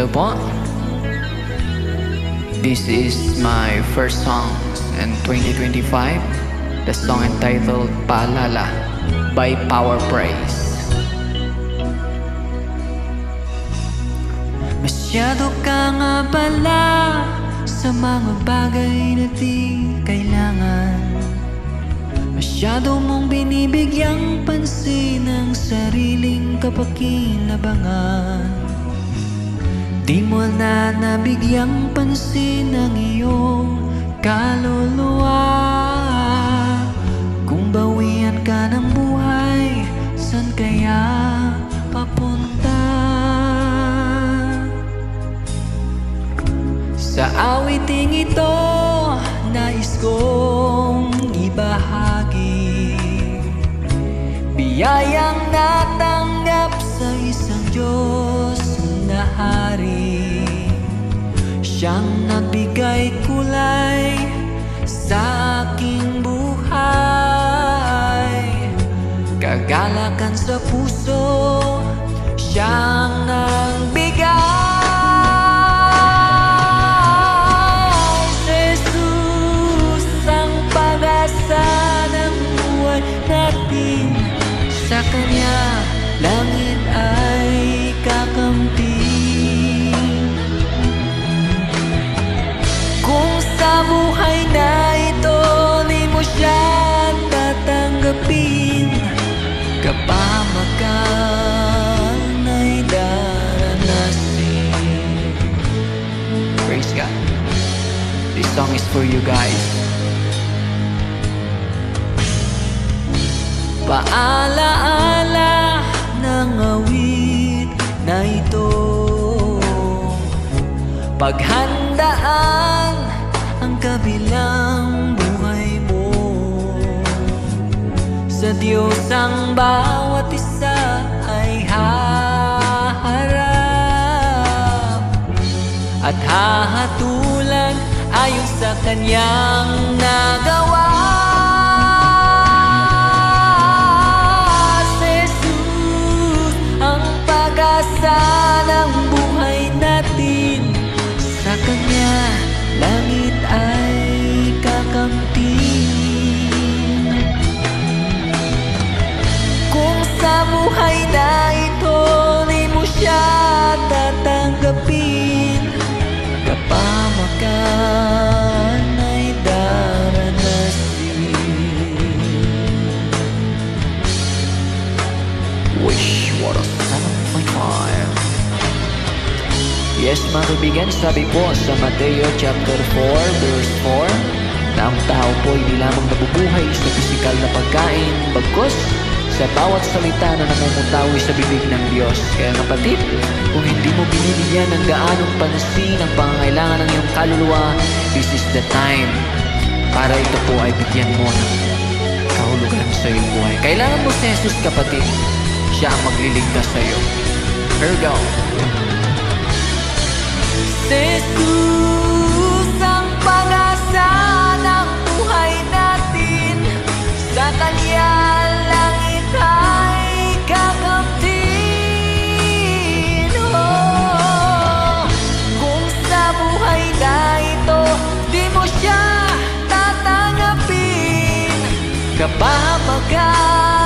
Hello po. This is my first song in 2025. The song entitled Paalala by Power Praise. Masyado ka nga pala sa mga bagay na di kailangan Masyado mong binibigyang pansin ang sariling kapakinabangan Di mo na nabigyang pansin ang iyong kaluluwa. Kung bawian ka ng buhay, san kaya papunta? Sa awiting ito, nais kong ibahagi. Biyayang natanggap sa isang Diyos na hari. Siyang nagbigay kulay sa aking buhay. Kagalakan sa puso, siyang nagbigay. Sa Kanya, langit for you guys. Paalaala ng awit na ito. Paghandaan ang kabilang buhay mo. Sa Diyos ang bawat isa ay haharap At hahatulan ayon sa kanyang nagawa My mind Yes mga sabi po sa Mateo chapter 4 verse 4 na ang tao po ay di lamang nabubuhay sa pisikal na pagkain bagkos sa bawat salita na namumutawi sa bibig ng Diyos. Kaya kapatid, kung hindi mo binibigyan ng gaanong pansin ang pangangailangan ng iyong kaluluwa, this is the time para ito po ay bigyan mo ng kahulugan sa iyong buhay. Kailangan mo si Jesus kapatid. Siya ang magliligtas sa iyo. Here we go. Jesus ang pag-asa ng buhay natin Sa Kanya langit ay kakamtin oh, Kung sa buhay na Di mo siya tatanggapin Kapamagan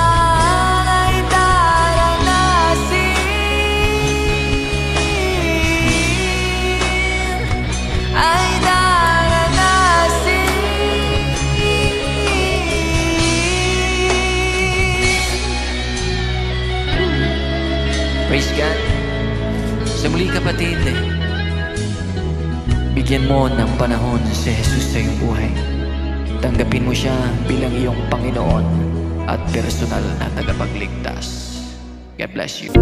Praise God Sa muli kapatid Bigyan mo ng panahon si Jesus sa iyong buhay Tanggapin mo siya bilang iyong Panginoon at personal na tagapagligtas. God bless you.